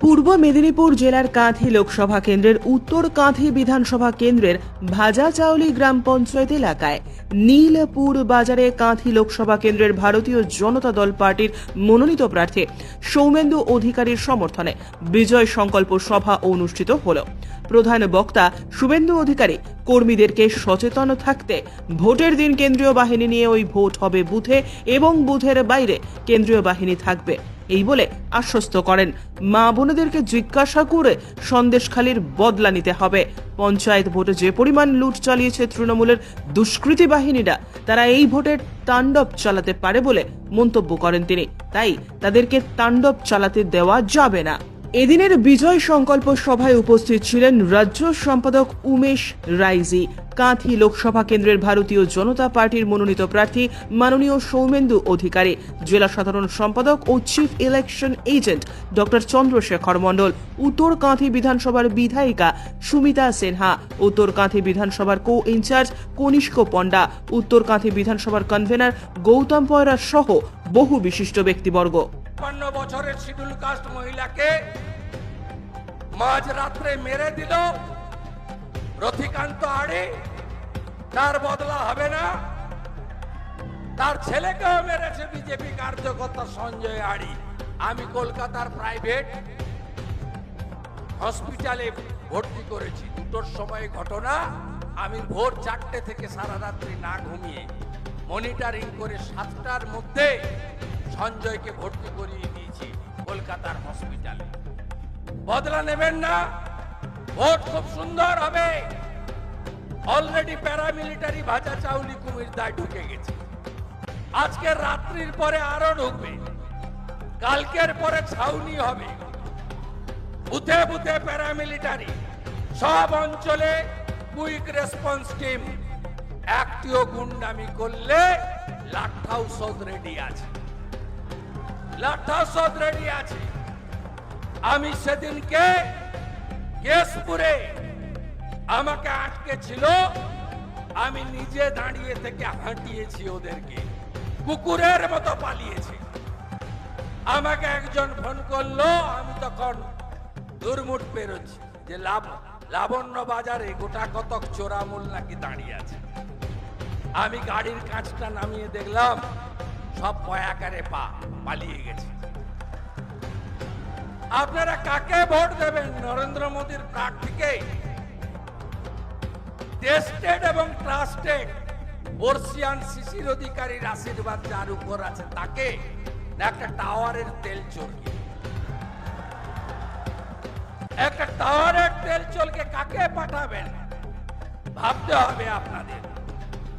পূর্ব মেদিনীপুর জেলার কাঁথি লোকসভা কেন্দ্রের উত্তর কাঁথি বিধানসভা কেন্দ্রের ভাজাচাউলি গ্রাম পঞ্চায়েত এলাকায় নীলপুর বাজারে কাঁথি লোকসভা কেন্দ্রের ভারতীয় জনতা দল পার্টির মনোনীত প্রার্থী সৌমেন্দু অধিকারীর সমর্থনে বিজয় সংকল্প সভা অনুষ্ঠিত হল। প্রধান বক্তা শুভেন্দু অধিকারী কর্মীদেরকে সচেতন থাকতে ভোটের দিন কেন্দ্রীয় বাহিনী নিয়ে ওই ভোট হবে বুথে এবং বুথের বাইরে কেন্দ্রীয় বাহিনী থাকবে। এই বলে আশ্বস্ত করেন। মা বোনেদেরকে জিজ্ঞাসা করে সন্দেশখালির বদলা নিতে হবে। পঞ্চায়েত ভোটে যে পরিমাণ লুট চালিয়েছে তৃণমূলের দুষ্কৃতী বাহিনীরা, তারা এই ভোটের তাণ্ডব চালাতে পারে বলে মন্তব্য করেন তিনি। তাই তাদেরকে তাণ্ডব চালাতে দেওয়া যাবে না। এদিনের বিজয় সংকল্প সভায় উপস্থিত ছিলেন রাজ্য সম্পাদক উমেশ রাইজি। কাঁথি লোকসভা কেন্দ্রের ভারতীয় জনতা পার্টির মনোনীত প্রার্থী মাননীয় সৌমেন্দু অধিকারী। জেলা সাধারণ সম্পাদক ও chief election agent doctor Chandrasekhar Mondal, Uttar Kanthi বিধানসভার বিধায়িকা সুমিতা সিনহা, উত্তর কাঁথি বিধানসভার কো ইনচার্জ কনিষ্ক পণ্ডা, উত্তর কাঁথি বিধানসভার কনভেনার গৌতম পয়রা সহ বহু বিশিষ্ট ব্যক্তিবর্গ। বছরের শিডিউল কাস্ট মহিলাকে মাঝ রাত্রে মেরে দিল রথিকান্ত আড়ে। তার বদলা হবে না। তার ছেলেকেও মেরেছে বিজেপি কার্যকর্তা সঞ্জয় আড়ি। আমি কলকাতার প্রাইভেট হসপিটালে ভর্তি করেছি। দুটোর সময় ঘটনা, আমি ভোর চারটে থেকে সারা রাত্রি না ঘুমিয়ে মনিটরিং করে সাতটার মধ্যে সঞ্জয়কে ভর্তি করিয়ে দিয়েছি কলকাতার হসপিটালে বদলা নেবেন না, ভোট খুব সুন্দর হবে। অলরেডি প্যারামিলিটারি ভাজা চাউলি কুমির দায় ঢুকে গেছে। আজকের রাত্রির পরে আরও ঢুকবে। কালকের পরে ছাউনি হবে। বুথে বুথে প্যারামিলিটারি সব অঞ্চলে কুইক রেসপন্স টিম একটিও গুন্ডামি করলে লাঠাও সদ রেডি আছে। লাঠাও সদ রেডি আছে। আমি সেদিনকে কেশপুরে আমাকে আটকে ছিল। আমি নিজে দাঁড়িয়ে থেকে হাঁটিয়েছি ওদেরকে। কুকুরের মতো পালিয়েছে। আমাকে একজন ফোন করল, আমি তখন দুর্মুট পেরোচ্ছি যে লাভ লাবণ্য বাজারে গোটা কতক চোরামূল নাকি দাঁড়িয়ে আছে। আমি গাড়ির কাঁচটা নামিয়ে দেখলাম, সব পয়াকারে পা পালিয়ে গেছে। আপনারা কাকে ভোট দেবেন? নরেন্দ্র মোদীর প্রার্থীকে টেস্টেড এবং ট্রাস্টেড বর্ষিয়ান শিশির অধিকারীর আশীর্বাদ যার উপর আছে তাকে একটা টাওয়ারের তেল চর্কি একটা টাওয়ারের তেল চলকে কাকে পাঠাবেন? ভাবতে হবে আপনাদের।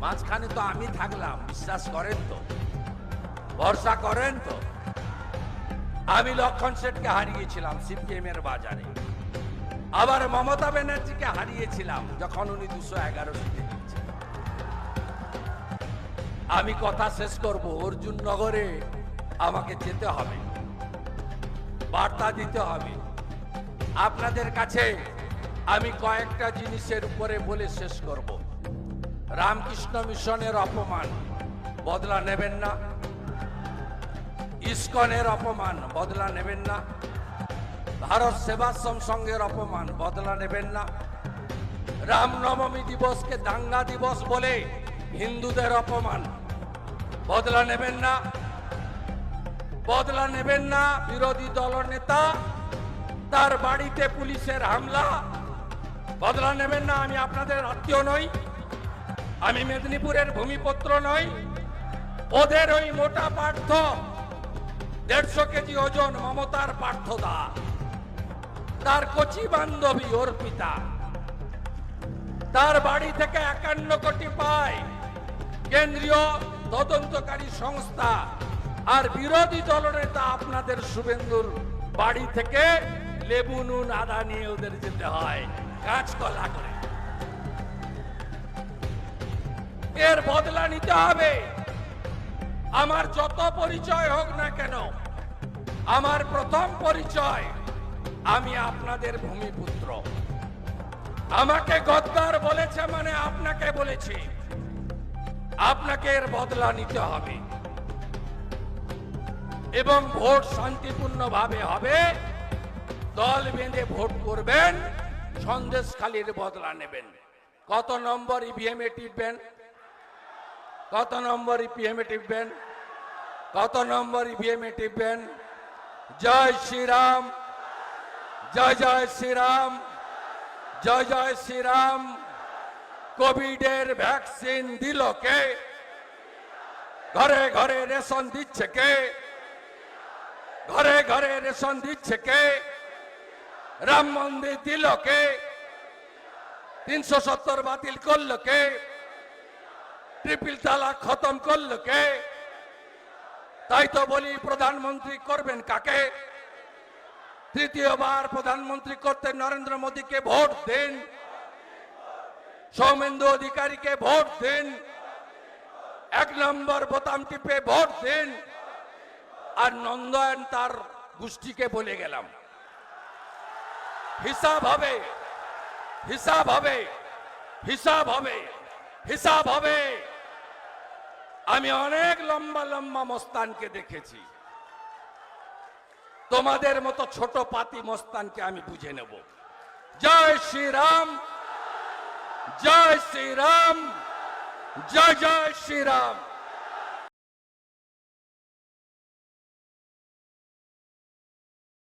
মাঝখানে তো আমি থাকলাম, বিশ্বাস করেন তো। ভরসা করেন তো। আমি লক্ষণ সেটকে হারিয়েছিলাম সিপিএম এর বাজারে। আবার মমতা ব্যানার্জিকে হারিয়েছিলাম যখন উনি দুশো এগারো আমি কথা শেষ করব, অর্জুন নগরে আমাকে যেতে হবে, বার্তা দিতে হবে। আপনাদের কাছে আমি কয়েকটা জিনিসের উপরে বলে শেষ করব। রামকৃষ্ণ মিশনের অপমান, বদলা নেবেন না। ইস্কনের অপমান, বদলা নেবেন না। ভারত সেবাশ্রম সংঘের অপমান, বদলা নেবেন না। রামনবমী দিবসকে দাঙ্গা দিবস বলে হিন্দুদের অপমান, বদলা নেবেন না। বদলা নেবেন না বিরোধী দলনেতা তার বাড়িতে পুলিশের হামলা। বদলা নেবেন না, আমি আপনাদের আত্মীয় নই, আমি মেদিনীপুরের ভূমিপত্র নই। ওদের ওই মোটা পার্থ, দেড়শো কেজি ওজন মমতার পার্থদা তার কচি বান্ধবী অর্পিতা তার বাড়ি থেকে একান্ন কোটি পায় কেন্দ্রীয় তদন্তকারী সংস্থা। আর বিরোধী দলনেতা আপনাদের শুভেন্দুর বাড়ি থেকে লেবু, নুন, আদা নিয়ে ওদের যেতে হয়, কাঁচকলা করে। এর বদলা নিতে হবে। আমার যত পরিচয় হোক না কেন, আমার প্রথম পরিচয় আমি আপনাদের ভূমিপুত্র। আমাকে গদ্দার বলেছে মানে আপনাকে বলেছি। আপনাকে এর বদলা নিতে হবে। এবং ভোট শান্তিপূর্ণভাবে হবে। দল বেঁধে ভোট করবেন, সন্দেশখালির বদলা নেবেন। কত নম্বর ইভিএম এ টিপবেন? কত নম্বর ইপিএম এ টিপবেন? কত নম্বর ইভিএম এ টিপবেন? জয় শ্রীরাম। জয় জয় শ্রীরাম, জয় জয় শ্রীরাম। কোভিডের ভ্যাকসিন দিল কে? ঘরে ঘরে রেশন দিচ্ছে কে? ঘরে ঘরে রেশন দিচ্ছে কে? রাম মন্দির দিল কে? তিনশো সত্তর বাতিল করল কে? ট্রিপল তালাক খতম করল কে? তাই তো বলি প্রধানমন্ত্রী করবেন কাকে? তৃতীয়বার প্রধানমন্ত্রী করতে নরেন্দ্র মোদীকে ভোট দিন। সৌমেন্দু অধিকারীকে ভোট দিন। এক নম্বর বোতাম টিপে ভোট দিন। আর নন্দন তার গোষ্ঠীকে বলে গেলাম। হিসাব হবে হিসাব হবে হিসাব হবে হিসাব হবে। আমি অনেক লম্বা লম্বা মস্তানকে দেখেছি। তোমাদের মতো ছোট পাতি মস্তানকে আমি বুঝে নেব। জয় শ্রীরাম জয় শ্রীরাম, জয় জয় শ্রীরাম।